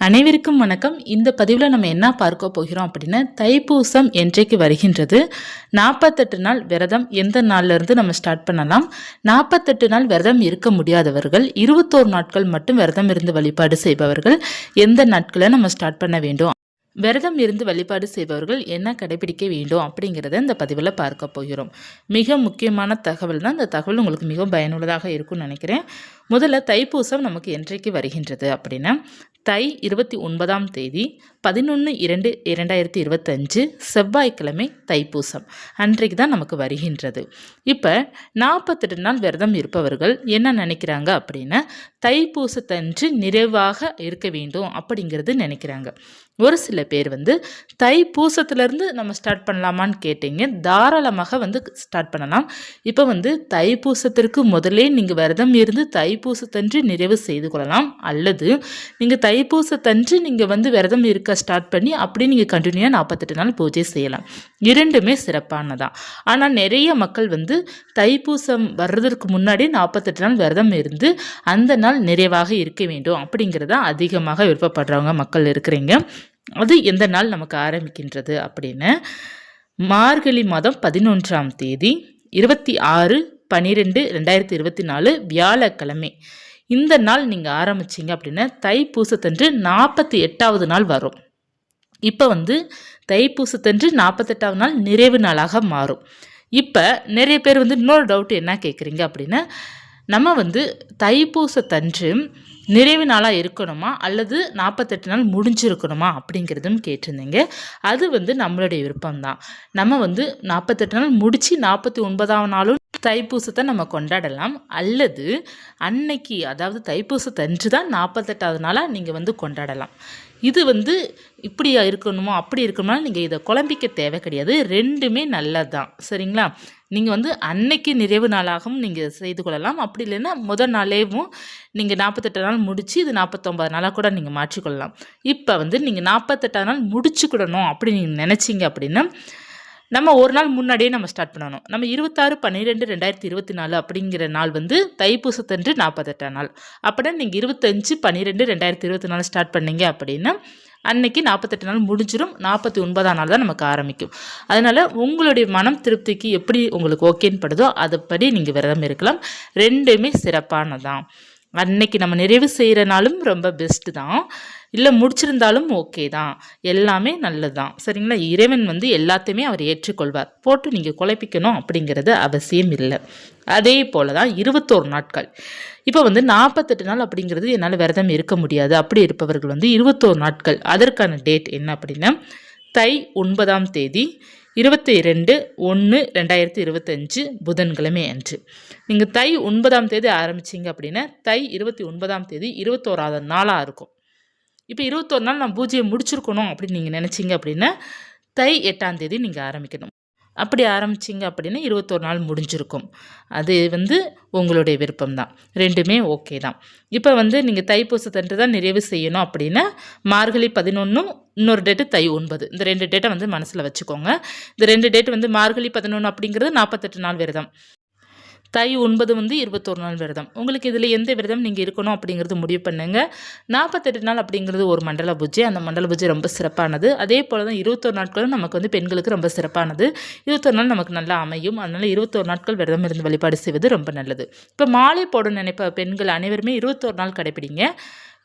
அனைவருக்கும் வணக்கம். இந்த பதிவில் நம்ம என்ன பார்க்க போகிறோம் அப்படின்னா தைப்பூசம் என்றைக்கு வருகின்றது? நாற்பத்தெட்டு நாள் விரதம் எந்த நாள்ல இருந்து நம்ம ஸ்டார்ட் பண்ணலாம்? நாற்பத்தெட்டு நாள் விரதம் இருக்க முடியாதவர்கள் இருபத்தோரு நாட்கள் மட்டும் விரதம் இருந்து வழிபாடு செய்பவர்கள் எந்த நாட்களை நம்ம ஸ்டார்ட் பண்ண வேண்டும்? விரதம் இருந்து வழிபாடு செய்பவர்கள் என்ன கடைபிடிக்க வேண்டும் அப்படிங்கிறத இந்த பதிவில் பார்க்க போகிறோம். மிக முக்கியமான தகவல் தான். இந்த தகவல் உங்களுக்கு மிகவும் பயனுள்ளதாக இருக்கும்னு நினைக்கிறேன். முதல்ல தைப்பூசம் நமக்கு என்றைக்கு வருகின்றது அப்படின்னா தை இருபத்தி ஒன்பதாம் தேதி பதினொன்று இரண்டு இரண்டாயிரத்தி இருபத்தஞ்சு செவ்வாய்க்கிழமை தைப்பூசம். அன்றைக்கு தான் நமக்கு வருகின்றது. இப்போ நாற்பத்தெட்டு நாள் விரதம் இருப்பவர்கள் என்ன நினைக்கிறாங்க அப்படின்னா தைப்பூசத்தன்று நிறைவாக இருக்க வேண்டும் அப்படிங்கிறது நினைக்கிறாங்க. ஒரு சில பேர் வந்து தைப்பூசத்துலேருந்து நம்ம ஸ்டார்ட் பண்ணலாமான்னு கேட்டீங்க. தாராளமாக வந்து ஸ்டார்ட் பண்ணலாம். இப்போ வந்து தைப்பூசத்திற்கு முதலே நீங்கள் விரதம் இருந்து தைப்பூசத்தன்று நிறைவு செய்து கொள்ளலாம். அல்லது நீங்கள் தைப்பூசத்தன்று நீங்கள் வந்து விரதம் இருக்க ஸ்டார்ட் பண்ணி அப்படி நீங்கள் கண்டினியூவாக நாற்பத்தெட்டு நாள் பூஜை செய்யலாம். இரண்டுமே சிறப்பானதான் ஆனால் நிறைய மக்கள் வந்து தைப்பூசம் வர்றதற்கு முன்னாடி நாற்பத்தெட்டு நாள் விரதம் இருந்து அந்த நாள் நிறைவாக இருக்க வேண்டும். அப்படிங்கிறத அதிகமாக விருப்பப்படுறவங்க மக்கள் இருக்கிறீங்க. அது எந்த நாள் நமக்கு ஆரம்பிக்கின்றது அப்படின்னு மார்கழி மாதம் பதினொன்றாம் தேதி இருபத்தி ஆறு பன்னிரெண்டு ரெண்டாயிரத்தி இருபத்தி நாலு வியாழக்கிழமை. இந்த நாள் நீங்கள் ஆரம்பிச்சிங்க அப்படின்னா தைப்பூசத்தன்று நாற்பத்தி எட்டாவது நாள் வரும். இப்போ வந்து தைப்பூசத்தன்று நாற்பத்தெட்டாவது நாள் நிறைவு நாளாக மாறும். இப்போ நிறைய பேர் வந்து இன்னொரு டவுட் என்ன கேட்குறீங்க அப்படின்னா நம்ம வந்து தைப்பூசத்தன்று நிறைவு நாளாக இருக்கணுமா? அல்லது நாற்பத்தெட்டு நாள் முடிஞ்சிருக்கணுமா? அப்படிங்கிறதும் கேட்டிருந்தீங்க. அது வந்து நம்மளுடைய விருப்பம்தான். நம்ம வந்து நாற்பத்தெட்டு நாள் முடித்து நாற்பத்தி ஒன்பதாம் நாளும் தைப்பூசத்தை நம்ம கொண்டாடலாம். அல்லது அன்னைக்கு அதாவது தைப்பூசத்தன்று தான் நாற்பத்தெட்டாவது நாளாக நீங்கள் வந்து கொண்டாடலாம். இது வந்து இப்படி இருக்கணுமோ அப்படி இருக்கணுமா நீங்கள் இதை குழம்பிக்க தேவை கிடையாது. ரெண்டுமே நல்லது தான் சரிங்களா? நீங்கள் வந்து அன்னைக்கு நிறைவு நாளாகவும் நீங்கள் செய்து கொள்ளலாம். அப்படி இல்லைன்னா முதல் நாளேவும் நீங்கள் நாற்பத்தெட்டு நாள் முடித்து இது நாற்பத்தொம்பது நாளாக கூட நீங்கள் மாற்றிக்கொள்ளலாம். இப்போ வந்து நீங்கள் நாற்பத்தெட்டாவது நாள் முடிச்சுக்கிடணும் அப்படி நீங்கள் நினச்சிங்க அப்படின்னா நம்ம ஒரு நாள் முன்னாடியே நம்ம ஸ்டார்ட் பண்ணணும். நம்ம இருபத்தாறு பன்னிரெண்டு ரெண்டாயிரத்தி இருபத்தி நாலு அப்படிங்கிற நாள் வந்து தைப்பூசத்தன்று நாற்பத்தெட்டாம் நாள். அப்படின்னா நீங்கள் இருபத்தஞ்சு பன்னிரெண்டு ரெண்டாயிரத்தி இருபத்தி நாலு ஸ்டார்ட் பண்ணீங்க அப்படின்னா அன்னைக்கு நாற்பத்தெட்டு நாள் முடிஞ்சிடும் நாற்பத்தி ஒன்பதாம் நாள் தான் நமக்கு ஆரம்பிக்கும். அதனால் உங்களுடைய மனம் திருப்திக்கு எப்படி உங்களுக்கு ஓகேன்னு படுதோ அதுபடி நீங்கள் விரதம் இருக்கலாம். ரெண்டுமே சிறப்பானதான். அன்னைக்கு நம்ம நிறைவு செய்கிறனாலும் ரொம்ப பெஸ்ட்டு தான். இல்லை முடிச்சிருந்தாலும் ஓகே தான். எல்லாமே நல்லது தான் சரிங்களா? இறைவன் வந்து எல்லாத்தையுமே அவர் ஏற்றுக்கொள்வார். போட்டு நீங்கள் குழப்பிக்கணும் அப்படிங்கிறது அவசியம் இல்லை. அதே போல் தான் இருபத்தோரு நாட்கள். இப்போ வந்து நாற்பத்தெட்டு நாள் அப்படிங்கிறது என்னால் விரதம் இருக்க முடியாது. அப்படி இருப்பவர்கள் வந்து இருபத்தோரு நாட்கள். அதற்கான டேட் என்ன அப்படின்னா தை ஒன்பதாம் தேதி இருபத்தி ரெண்டு ஒன்று ரெண்டாயிரத்தி இருபத்தஞ்சு புதன்கிழமை அன்று. நீங்கள் தை ஒன்பதாம் தேதி ஆரம்பிச்சிங்க அப்படின்னா தை இருபத்தி ஒன்பதாம் தேதி இருபத்தோராவது நாளாக இருக்கும். இப்போ இருபத்தொரு நாள் நான் பூஜையை முடிச்சிருக்கணும் அப்படின்னு நீங்கள் நினச்சிங்க அப்படின்னா தை எட்டாம் தேதி நீங்கள் ஆரம்பிக்கணும். அப்படி ஆரம்பிச்சிங்க அப்படின்னா இருபத்தொரு நாள் முடிஞ்சிருக்கும். அது வந்து உங்களுடைய விருப்பம் தான். ரெண்டுமே ஓகே தான். இப்போ வந்து நீங்கள் தைப்பூசத்தன்று தான் நிறைவு செய்யணும் அப்படின்னா மார்கழி பதினொன்றும் இன்னொரு டேட்டு தை ஒன்பது. இந்த ரெண்டு டேட்டை வந்து மனசில் வச்சுக்கோங்க. இந்த ரெண்டு டேட் வந்து மார்கழி பதினொன்று அப்படிங்கிறது நாற்பத்தெட்டு நாள் விரதம் தை ஒன்பது வந்து இருபத்தொரு நாள் விரதம். உங்களுக்கு இதில் எந்த விரதம் நீங்கள் இருக்கணும் அப்படிங்கிறது முடிவு பண்ணுங்கள் நாற்பத்தெட்டு நாள் அப்படிங்கிறது ஒரு மண்டல பூஜை. அந்த மண்டல பூஜை ரொம்ப சிறப்பானது. அதே போல் தான் இருபத்தொரு நாட்களும் நமக்கு வந்து பெண்களுக்கு ரொம்ப சிறப்பானது. இருபத்தொரு நாள் நமக்கு நல்லா அமையும். அதனால் இருபத்தொரு நாட்கள் விரதம் இருந்து வழிபாடு செய்வது ரொம்ப நல்லது. இப்போ மாலை போட நினைப்ப பெண்கள் அனைவருமே இருபத்தொரு நாள் கடைபிடிங்க.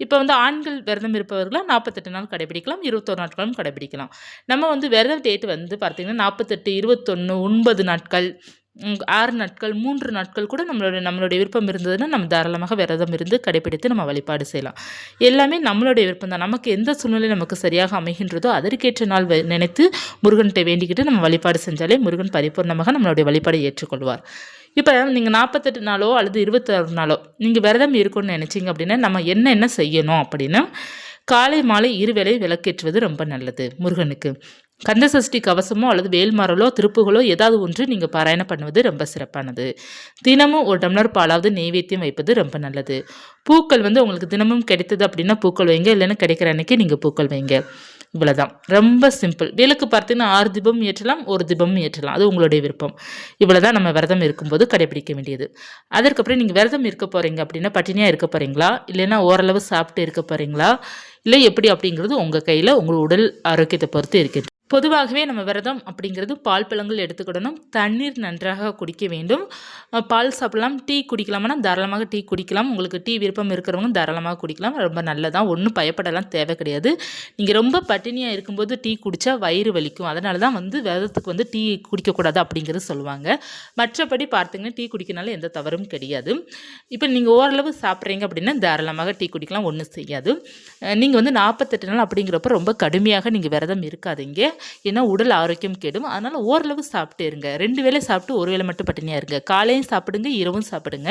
இப்போ வந்து ஆண்கள் விரதம் இருப்பவர்களாக நாற்பத்தெட்டு நாள் கடைபிடிக்கலாம். இருபத்தொரு நாட்களும் கடைபிடிக்கலாம். நம்ம வந்து விரதம் டேட் வந்து பார்த்திங்கன்னா நாற்பத்தெட்டு இருபத்தொன்று ஒன்பது நாட்கள். ஆறு நாட்கள் மூன்று நாட்கள் கூட நம்மளோட நம்மளுடைய விருப்பம் இருந்ததுன்னா நம்ம தாராளமாக விரதம் இருந்து கடைபிடித்து நம்ம வழிபாடு செய்யலாம். எல்லாமே நம்மளுடைய விருப்பம் தான். நமக்கு எந்த சூழ்நிலை நமக்கு சரியாக அமைகின்றதோ அதற்கேற்ற நாள் நினைத்து முருகன்கிட்ட வேண்டிக்கிட்டு நம்ம வழிபாடு செஞ்சாலே முருகன் பரிபூர்ணமாக நம்மளுடைய வழிபாடை ஏற்றுக்கொள்வார். இப்போ நீங்கள் நாற்பத்தெட்டு நாளோ அல்லது இருபத்தாறு நாளோ நீங்கள் விரதம் இருக்கும்னு நினச்சிங்க அப்படின்னா நம்ம என்ன என்ன செய்யணும் அப்படின்னா காலை மாலை இருவேளை விளக்கேற்றுவது ரொம்ப நல்லது முருகனுக்கு. கந்தசஷ்டி கவசமோ அல்லது வேல்மாரலோ திருப்புகளோ ஏதாவது ஒன்று நீங்கள் பாராயணம் பண்ணுவது ரொம்ப சிறப்பானது. தினமும் ஒரு டம்ளர் பாலாவது நெய்வேத்தியம் வைப்பது ரொம்ப நல்லது. பூக்கள் வந்து உங்களுக்கு தினமும் கிடைத்தது அப்படின்னா பூக்கள் வைங்க இல்லைன்னா கிடைக்கிற அன்னைக்கு நீங்கள் பூக்கள் வைங்க. இவ்வளோதான் ரொம்ப சிம்பிள். விளக்கு பார்த்தீங்கன்னா ஆறு தீபம் ஏற்றலாம் ஒரு தீபம் ஏற்றலாம். அது உங்களுடைய விருப்பம். இவ்வளோ தான் நம்ம விரதம் இருக்கும்போது கடைபிடிக்க வேண்டியது. அதற்கப்புறம் நீங்கள் விரதம் இருக்க போகிறீங்க அப்படின்னா பட்டினியாக இருக்க போகிறீங்களா இல்லைன்னா ஓரளவு சாப்பிட்டு இருக்க போகிறீங்களா இல்லை எப்படி அப்படிங்கிறது உங்கள் கையில் உங்கள் உடல் ஆரோக்கியத்தை பொறுத்து இருக்கின்றது பொதுவாகவே நம்ம விரதம் அப்படிங்கிறது பால் பழங்கள் எடுத்துக்கிடணும். தண்ணீர் நன்றாக குடிக்க வேண்டும். பால் சாப்பிடலாம் டீ குடிக்கலாம்னா தாராளமாக டீ குடிக்கலாம். உங்களுக்கு டீ விருப்பம் இருக்கிறவங்க தாராளமாக குடிக்கலாம். ரொம்ப நல்லதான் ஒன்றும் பயப்படலாம் தேவை கிடையாது. நீங்கள் ரொம்ப பட்டினியாக இருக்கும்போது டீ குடித்தா வயிறு வலிக்கும். அதனால தான் வந்து விரதத்துக்கு வந்து டீ குடிக்கக்கூடாது அப்படிங்கிறது சொல்லுவாங்க. மற்றபடி பார்த்தீங்கன்னா டீ குடிக்கனால எந்த தவறும் கிடையாது. இப்போ நீங்கள் ஓரளவு சாப்பிட்றீங்க அப்படின்னா தாராளமாக டீ குடிக்கலாம் ஒன்றும் செய்யாது. நீங்கள் வந்து நாற்பத்தெட்டு நாள் அப்படிங்கிறப்ப ரொம்ப கடுமையாக நீங்கள் விரதம் இருக்காதீங்க. ஏன்னா உடல் ஆரோக்கியம் கெடும். அதனால் ஓரளவு சாப்பிட்டு இருங்க. ரெண்டு வேளை சாப்பிட்டு ஒரு வேளை மட்டும் பட்டினியாக இருங்க. காலையும் சாப்பிடுங்க இரவும் சாப்பிடுங்க.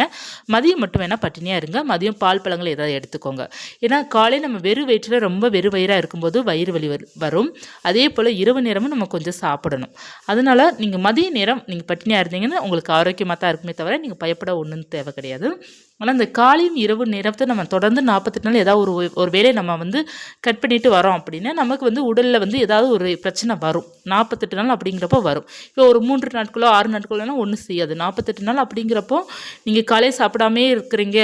மதியம் மட்டும் வேணால் பட்டினியாக இருங்க. மதியம் பால் பழங்கள் ஏதாவது எடுத்துக்கோங்க. ஏன்னா காலை நம்ம வெறும் வயிற்றில் ரொம்ப வெறும் வயிறாக இருக்கும்போது வயிறு வலி வரும். அதே போல் இரவு நேரமும் நம்ம கொஞ்சம் சாப்பிடணும். அதனால் நீங்கள் மதிய நேரம் நீங்கள் பட்டினியாக இருந்தீங்கன்னா உங்களுக்கு ஆரோக்கியமாக தான் இருக்குமே தவிர நீங்கள் பயப்பட ஒன்றும் தேவை கிடையாது. ஆனால் இந்த காலையும் இரவு நேரத்தை நம்ம தொடர்ந்து நாற்பத்தெட்டு நாள் ஏதாவது ஒரு ஒரு வேலையை நம்ம வந்து கட் பண்ணிட்டு வரோம் அப்படின்னா நமக்கு வந்து உடலில் வந்து ஏதாவது ஒரு பிரச்சனை வரும். நாற்பத்தெட்டு நாள் அப்படிங்கிறப்போ வரும். இப்போ ஒரு மூன்று நாட்களோ ஆறு நாட்களோனா ஒன்றும் செய்யாது. நாற்பத்தெட்டு நாள் அப்படிங்கிறப்போ நீங்கள் காலையை சாப்பிடாமே இருக்கிறீங்க.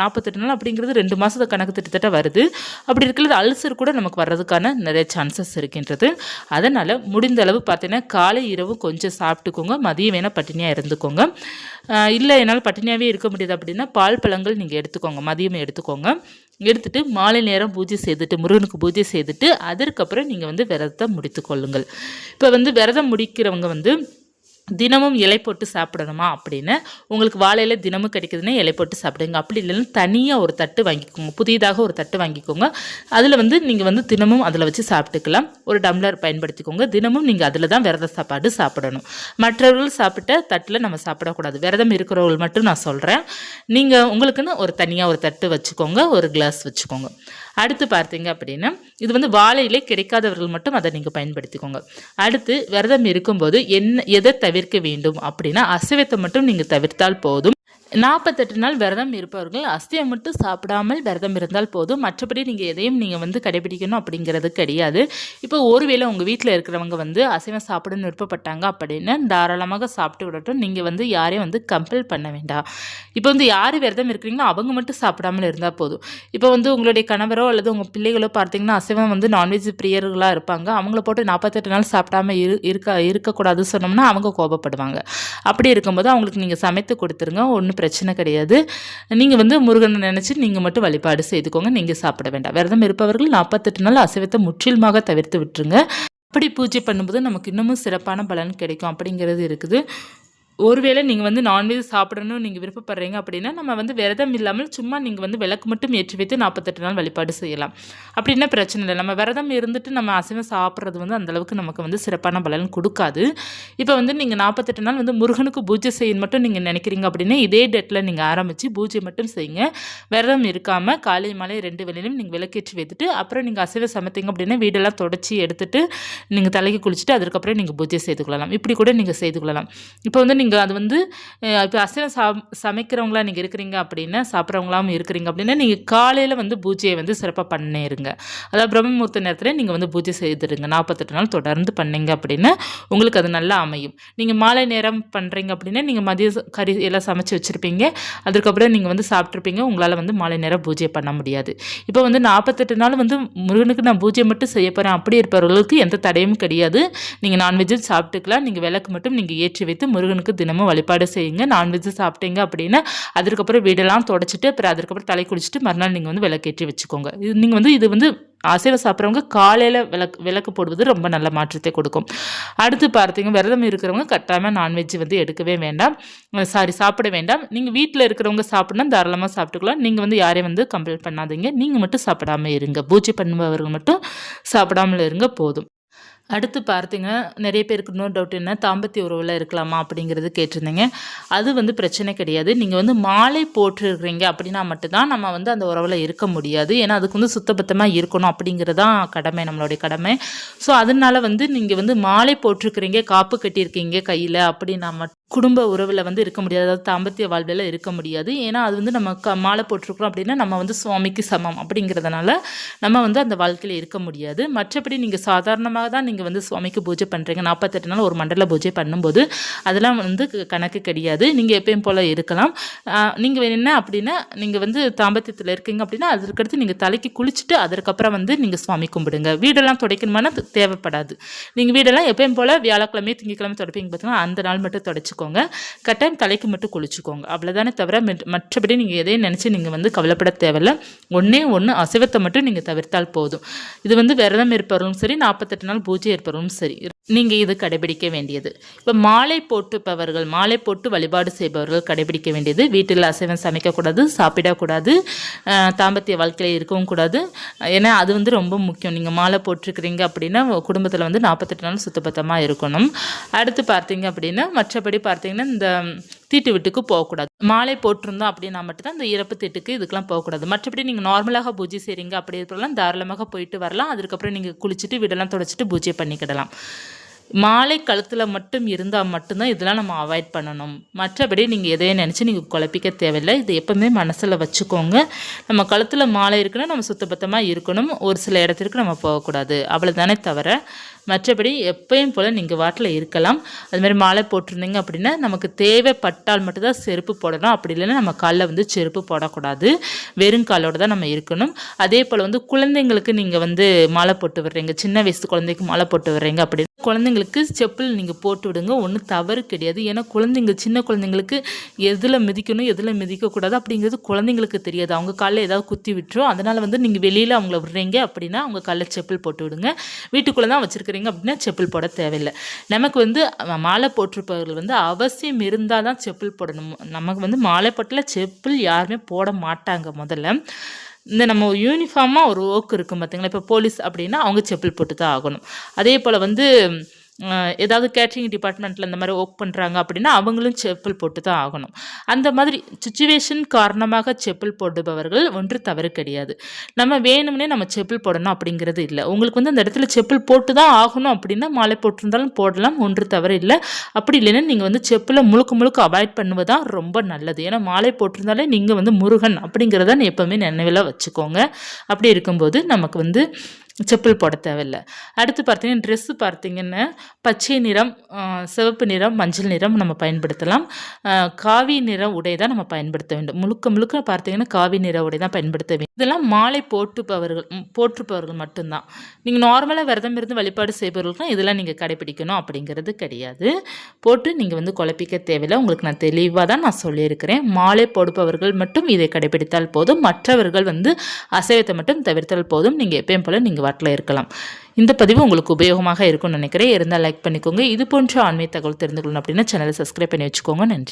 நாற்பத்தெட்டு நாள் அப்படிங்கிறது ரெண்டு மாதத்தை கணக்கு திட்டத்தட்ட வருது. அப்படி இருக்கிறது அல்சர் கூட நமக்கு வர்றதுக்கான நிறைய சான்சஸ் இருக்கின்றது. அதனால் முடிந்த அளவு பார்த்தீங்கன்னா காலை இரவு கொஞ்சம் சாப்பிட்டுக்கோங்க. மதியம் வேணால் பட்டினியாக இருந்துக்கோங்க. இல்லை என்னால் பட்டினியாகவே இருக்க முடியாது அப்படின்னா பால் பழங்கள் நீங்கள் எடுத்துக்கோங்க. மதியம் எடுத்துக்கோங்க. எடுத்துட்டு மாலை நேரம் பூஜை செய்துட்டு முருகனுக்கு பூஜை செய்துட்டு அதற்கப்புறம் நீங்கள் வந்து விரதத்தை முடித்து கொள்ளுங்கள் இப்போ வந்து விரதம் முடிக்கிறவங்க வந்து தினமும் இலை போட்டு சாப்பிடணுமா அப்படின்னு உங்களுக்கு வாழையில தினமும் கிடைக்குதுன்னா இலை போட்டு சாப்பிடுங்க. அப்படி இல்லைன்னா தனியாக ஒரு தட்டு வாங்கிக்கோங்க. புதிதாக ஒரு தட்டு வாங்கிக்கோங்க. அதில் வந்து நீங்கள் வந்து தினமும் அதில் வச்சு சாப்பிட்டுக்கலாம். ஒரு டம்ளர் பயன்படுத்திக்கோங்க. தினமும் நீங்கள் அதில் தான் விரத சாப்பாடு சாப்பிடணும். மற்றவர்கள் சாப்பிட்ட தட்டில் நம்ம சாப்பிடக்கூடாது. விரதம் இருக்கிறவர்கள் மட்டும் நான் சொல்கிறேன் நீங்கள் உங்களுக்குன்னு ஒரு தனியாக ஒரு தட்டு வச்சுக்கோங்க. ஒரு கிளாஸ் வச்சுக்கோங்க. அடுத்து பார்த்தீங்க அப்படின்னா இது வந்து வாழையிலே கிடைக்காதவர்கள் மட்டும் அதை நீங்கள் பயன்படுத்திக்கோங்க. அடுத்து விரதம் இருக்கும்போது என்ன எதை தவிர்க்க வேண்டும் அப்படின்னா அசைவத்தை மட்டும் நீங்கள் தவிர்த்தால் போதும். நாற்பத்தெட்டு நாள் விரதம் இருப்பவர்கள் அசைவம் மட்டும் சாப்பிடாமல் விரதம் இருந்தால் போதும். மற்றபடி நீங்கள் எதையும் நீங்கள் வந்து கடைபிடிக்கணும் அப்படிங்கிறது கிடையாது. இப்போ ஒருவேளை உங்கள் வீட்டில் இருக்கிறவங்க வந்து அசைவம் சாப்பிடணும்னு விருப்பப்பட்டாங்க அப்படின்னு தாராளமாக சாப்பிட்டு விடட்டும். நீங்கள் வந்து யாரையும் வந்து கம்பல் பண்ண வேண்டாம். இப்போ வந்து யார் விரதம் இருக்கிறீங்களோ அவங்க மட்டும் சாப்பிடாமல் இருந்தால் போதும். இப்போ வந்து உங்களுடைய கணவரோ அல்லது உங்கள் பிள்ளைகளோ பார்த்தீங்கன்னா அசைவம் வந்து நான்வெஜ் பிரியர்களாக இருப்பாங்க. அவங்கள போட்டு நாற்பத்தெட்டு நாள் சாப்பிடாம இரு இருக்க இருக்கக்கூடாதுன்னு சொன்னோம்னா அவங்க கோபப்படுவாங்க. அப்படி இருக்கும்போது அவங்களுக்கு நீங்கள் சமைத்து கொடுத்துருங்க. ஒன்றும் பிரச்சனை கிடையாது. நீங்கள் வந்து முருகனை நினச்சி நீங்கள் மட்டும் வழிபாடு செய்துக்கோங்க. நீங்கள் சாப்பிட வேண்டாம். விரதம் இருப்பவர்கள் நாற்பத்தெட்டு நாள் அசைவத்தை முற்றிலுமாக தவிர்த்து விட்டுருங்க. அப்படி பூஜை பண்ணும்போது நமக்கு இன்னமும் சிறப்பான பலன் கிடைக்கும் அப்படிங்கிறது இருக்குது. ஒருவேளை நீங்கள் வந்து நான்வெஜ் சாப்பிடணும்னு நீங்கள் விருப்பப்படுறீங்க அப்படின்னா நம்ம வந்து விரதம் இல்லாமல் சும்மா நீங்கள் வந்து விளக்கு மட்டும் ஏற்றி வைத்து நாற்பத்தெட்டு நாள் வழிபாடு செய்யலாம். அப்படின்னா பிரச்சனை இல்லை. நம்ம விரதம் இருந்துட்டு நம்ம அசைவம் சாப்பிட்றது வந்து அந்தளவுக்கு நமக்கு வந்து சிறப்பான பலன் கொடுக்காது. இப்போ வந்து நீங்கள் நாற்பத்தெட்டு நாள் வந்து முருகனுக்கு பூஜை செய்யணும் மட்டும் நீங்கள் நினைக்கிறீங்க அப்படின்னா இதே டேட்டில் நீங்கள் ஆரம்பித்து பூஜை மட்டும் செய்யுங்க. விரதம் இருக்காமல் காலை மாலை ரெண்டு வேலையிலும் நீங்கள் விளக்கேற்றி வைத்துட்டு அப்புறம் நீங்கள் அசைவம் சமைத்தீங்க அப்படின்னா வீடெல்லாம் தொடச்சி எடுத்துட்டு நீங்கள் தலைக்கு குளிச்சுட்டு அதுக்கப்புறம் நீங்கள் பூஜை செய்து கொள்ளலாம். இப்படி கூட நீங்கள் செய்து கொள்ளலாம். இப்போ வந்து நீங்கள் அது வந்து இப்போ அசைவம் சா சமைக்கிறவங்களா நீங்கள் இருக்கிறீங்க அப்படின்னா சாப்பிட்றவங்களாவும் இருக்கிறீங்க அப்படின்னா நீங்கள் காலையில் வந்து பூஜையை வந்து சிறப்பாக பண்ணிருங்க. அதாவது பிரம்மமுகூர்த்த நேரத்தில் நீங்கள் வந்து பூஜை செய்துடுங்க நாற்பத்தெட்டு நாள் தொடர்ந்து பண்ணீங்க அப்படின்னா உங்களுக்கு அது நல்லா அமையும். நீங்கள் மாலை நேரம் பண்ணுறீங்க அப்படின்னா நீங்கள் மதிய கறி எல்லாம் சமைச்சு வச்சுருப்பீங்க. அதுக்கப்புறம் நீங்கள் வந்து சாப்பிட்ருப்பீங்க உங்களால் வந்து மாலை நேரம் பூஜை பண்ண முடியாது. இப்போ வந்து நாற்பத்தெட்டு நாள் வந்து முருகனுக்கு நான் பூஜை மட்டும் செய்ய போகிறேன் அப்படி இருப்பவர்களுக்கு எந்த தடையும் கிடையாது. நீங்கள் நான்வெஜ்ஜும் சாப்பிட்டுக்கலாம். நீங்கள் விளக்கு மட்டும் நீங்கள் ஏற்றி வைத்து முருகனுக்கு தினமும் வழிபாடு செய்யுங்க. நான்வெஜ்ஜு சாப்பிட்டீங்க அப்படின்னா அதுக்கப்புறம் வீடெல்லாம் தொடச்சிட்டு அப்புறம் அதுக்கப்புறம் தலை குளிச்சுட்டு மறுநாள் நீங்கள் வந்து விளக்கேற்றி வச்சுக்கோங்க. இது நீங்கள் வந்து இது வந்து அசைவம் சாப்பிட்றவங்க காலையில் விளக்கு விளக்கு போடுவது ரொம்ப நல்ல மாற்றத்தை கொடுக்கும். அடுத்து பார்த்தீங்க விரதம் இருக்கிறவங்க கட்டாயமாக நான்வெஜ் வந்து எடுக்கவே வேண்டாம். சாரி சாப்பிட வேண்டாம். நீங்கள் வீட்டில் இருக்கிறவங்க சாப்பிட்னா தாராளமாக சாப்பிட்டுக்கலாம். நீங்கள் வந்து யாரையும் வந்து கம்பல் பண்ணாதீங்க. நீங்கள் மட்டும் சாப்பிடாம இருங்க. பூஜை பண்ணுபவர்கள் மட்டும் சாப்பிடாமல் இருங்க போதும். அடுத்து பார்த்தீங்கன்னா நிறைய பேருக்கு இன்னொரு டவுட் என்ன? தாம்பத்திய உறவில் இருக்கலாமா அப்படிங்கிறது கேட்டிருந்தீங்க. அது வந்து பிரச்சனை கிடையாது. நீங்கள் வந்து மாலை போட்டிருக்கிறீங்க அப்படின்னா மட்டும்தான் நம்ம வந்து அந்த உறவில் இருக்க முடியாது. ஏன்னா அதுக்கு வந்து சுத்தபத்தமாக இருக்கணும் அப்படிங்கிறது தான் கடமை நம்மளுடைய கடமை. ஸோ அதனால வந்து நீங்கள் வந்து மாலை போட்டிருக்கிறீங்க காப்பு கட்டியிருக்கீங்க கையில் அப்படின்னா மட்டும் குடும்ப உறவில் வந்து இருக்க முடியாது. அதாவது தாம்பத்திய வாழ்வில் இருக்க முடியாது. ஏன்னா அது வந்து நம்ம க மாலை போட்டிருக்கிறோம் அப்படின்னா நம்ம வந்து சுவாமிக்கு சமம் அப்படிங்கிறதுனால நம்ம வந்து அந்த வாழ்க்கையில் இருக்க முடியாது. மற்றபடி நீங்கள் சாதாரணமாக தான் நீங்கள் வந்து சுவாமிக்கு பூஜை பண்ணுறீங்க நாற்பத்தெட்டு நாள் ஒரு மண்டல பூஜை பண்ணும்போது அதெல்லாம் வந்து க- கணக்கு கிடையாது. நீங்கள் எப்பயும் போல் இருக்கலாம். நீங்கள் என்ன அப்படின்னா நீங்கள் வந்து தாம்பத்தியத்தில் இருக்கீங்க அப்படின்னா அதற்கடுத்து நீங்கள் தலைக்கு குளிச்சுட்டு அதற்கப்புறம் வந்து நீங்கள் சுவாமி கும்பிடுங்க. வீடெல்லாம் துடைக்கணுமானா அது தேவைப்படாது. நீங்கள் வீடெல்லாம் எப்பயும் போல் வியாழக்கிழமை திங்கக்கிழமை துடைப்பீங்க பார்த்தீங்கன்னா அந்த நாள் மட்டும் துடைச்சிக்கோங்க கட்டாயம் தலைக்கு மட்டும் குளிச்சுக்கோங்க. அவ்வளோதானே தவிர மற்றபடி நீங்கள் எதையும் நினச்சி நீங்கள் வந்து கவலைப்பட தேவையில்ல. ஒன்றே ஒன்று அசைவத்தை மட்டும் நீங்கள் தவிர்த்தால் போதும். இது வந்து விரதம் இருப்பவர்களும் சரி நாற்பத்தெட்டு நாள் பூஜை இருப்பவர்களும் சரி நீங்கள் இது கடைபிடிக்க வேண்டியது. இப்போ மாலை போட்டுப்பவர்கள் மாலை போட்டு வழிபாடு செய்பவர்கள் கடைபிடிக்க வேண்டியது. வீட்டில் அசைவம் சமைக்கக்கூடாது சாப்பிடக்கூடாது தாம்பத்திய வாழ்க்கையில் இருக்கவும் கூடாது. ஏன்னா அது வந்து ரொம்ப முக்கியம். நீங்கள் மாலை போட்டிருக்கிறீங்க அப்படின்னா குடும்பத்தில் வந்து நாற்பத்தெட்டு நாள் சுத்தபத்தமாக இருக்கணும். அடுத்து பார்த்தீங்க அப்படின்னா மற்றபடி பார்த்தீங்கன்னா இந்த தீட்டு வீட்டுக்கு போகக்கூடாது. மாலை போட்டிருந்தோம் அப்படின்னா மட்டும்தான் இந்த இறப்பு தீட்டுக்கு இதுக்கெல்லாம் போகக்கூடாது. மற்றபடி நீங்கள் நார்மலாக பூஜை செய்கிறீங்க அப்படி இருக்கலாம் தாராளமாக போயிட்டு வரலாம். அதுக்கப்புறம் நீங்கள் குளிச்சுட்டு வீடெல்லாம் தொடச்சிட்டு பூஜை பண்ணிக்கிடலாம். மாலை கழுத்தில் மட்டும் இருந்தால் மட்டும்தான் இதெல்லாம் நம்ம அவாய்ட் பண்ணணும். மற்றபடி நீங்கள் எதையும் நினச்சி நீங்கள் குழப்பிக்க தேவையில்லை. இது எப்போவுமே மனசில் வச்சுக்கோங்க. நம்ம கழுத்தில் மாலை இருக்குன்னா நம்ம சுத்தபத்தமாக இருக்கணும். ஒரு சில இடத்திற்கு நம்ம போகக்கூடாது. அவ்வளோதானே தவிர மற்றபடி எப்பயும் போல் நீங்கள் வாட்டில் இருக்கலாம். அது மாதிரி மாலை போட்டிருந்தீங்க அப்படின்னா நமக்கு தேவைப்பட்டால் மட்டும்தான் செருப்பு போடணும். அப்படி இல்லைன்னா நம்ம காலில் வந்து செருப்பு போடக்கூடாது. வெறும் காலோடு தான் நம்ம இருக்கணும். அதே போல் வந்து குழந்தைங்களுக்கு நீங்கள் வந்து மாலை போட்டு விடுறீங்க. சின்ன வயசு குழந்தைக்கு மாலை போட்டு விடுறீங்க அப்படின்னு குழந்தைங்களுக்கு செப்பல் நீங்கள் போட்டு விடுங்க. ஒன்றும் தவறு கிடையாது. ஏன்னா குழந்தைங்க சின்ன குழந்தைங்களுக்கு எதில் மிதிக்கணும் எதில் மிதிக்கக்கூடாது அப்படிங்கிறது குழந்தைங்களுக்கு தெரியாது. அவங்க காலில் ஏதாவது குத்தி விட்டுரும். அதனால் வந்து நீங்கள் வெளியில் அவங்கள விடுறீங்க அப்படின்னா அவங்க காலில் செப்பல் போட்டு விடுங்க. வீட்டுக்குள்ளே தான் வச்சுருக்கிறீங்க அப்படின்னா செப்பல் போட தேவையில்லை. நமக்கு வந்து மாலை போட்டிருப்பவர்கள் வந்து அவசியம் இருந்தால் தான் செப்பல் போடணும். நமக்கு வந்து மாலை போட்டில் செப்பல் யாருமே போட மாட்டாங்க முதல்ல. இந்த நம்ம யூனிஃபார்மாக ஒரு ஒர்க் இருக்கும் பார்த்தீங்களா இப்போ போலீஸ் அப்படின்னா அவங்க செப்பல் போட்டு தான் ஆகணும். அதே போல் வந்து ஏதாவது கேட்ரிங் டிபார்ட்மெண்ட்டில் இந்த மாதிரி ஒர்க் பண்ணுறாங்க அப்படின்னா அவங்களும் செப்பல் போட்டு தான் ஆகணும். அந்த மாதிரி சுச்சுவேஷன் காரணமாக செப்பல் போடுபவர்கள் ஒன்று தவறு கிடையாது. நம்ம வேணும்னே நம்ம செப்பல் போடணும் அப்படிங்கிறது இல்லை. உங்களுக்கு வந்து அந்த இடத்துல செப்பல் போட்டு தான் ஆகணும் அப்படின்னா மாலை போட்டிருந்தாலும் போடலாம் ஒன்று தவறு இல்லை. அப்படி இல்லைன்னா நீங்கள் வந்து செப்பலை முழுக்க முழுக்க அவாய்ட் பண்ணுவதான் ரொம்ப நல்லது. ஏன்னா மாலை போட்டிருந்தாலே நீங்கள் வந்து முருகன் அப்படிங்கிறத எப்போவுமே நினைவில் வச்சுக்கோங்க. அப்படி இருக்கும்போது நமக்கு வந்து செப்பல் போட தேவையில்லை. அடுத்து பார்த்தீங்கன்னா ட்ரெஸ்ஸு பார்த்தீங்கன்னா பச்சை நிறம் சிவப்பு நிறம் மஞ்சள் நிறம் நம்ம பயன்படுத்தலாம். காவி நிற உடை தான் நம்ம பயன்படுத்த வேண்டும். முழுக்க முழுக்க பார்த்தீங்கன்னா காவி நிற உடை தான் பயன்படுத்த வேண்டும். இதெல்லாம் மாலை போட்டுப்பவர்கள் போற்றுப்பவர்கள் மட்டும்தான். நீங்கள் நார்மலாக விரதம் இருந்து வழிபாடு செய்பவர்களுக்கும் இதெல்லாம் நீங்கள் கடைபிடிக்கணும் அப்படிங்கிறது கிடையாது. போட்டு நீங்கள் வந்து குழப்பிக்க தேவையில்லை. உங்களுக்கு நான் தெளிவாக தான் நான் சொல்லியிருக்கிறேன். மாலை போடுபவர்கள் மட்டும் இதை கடைபிடித்தால் போதும். மற்றவர்கள் வந்து அசைவத்தை மட்டும் தவிர்த்தால் போதும். நீங்கள் எப்பயும் போல் நீங்கள் நீங்கள் வாட்டில் இருக்கலாம். இந்த பதிவு உங்களுக்கு உபயோகமாக இருக்கும்னு நினைக்கிறேன். இருந்தால் லைக் பண்ணிக்கோங்க. இது போன்ற ஆன்மீக தகவல் தெரிந்து கொள்ளணும் அப்படின்னா சேனலை சப்ஸ்கிரைப் பண்ணி வச்சுக்கோங்க. நன்றி.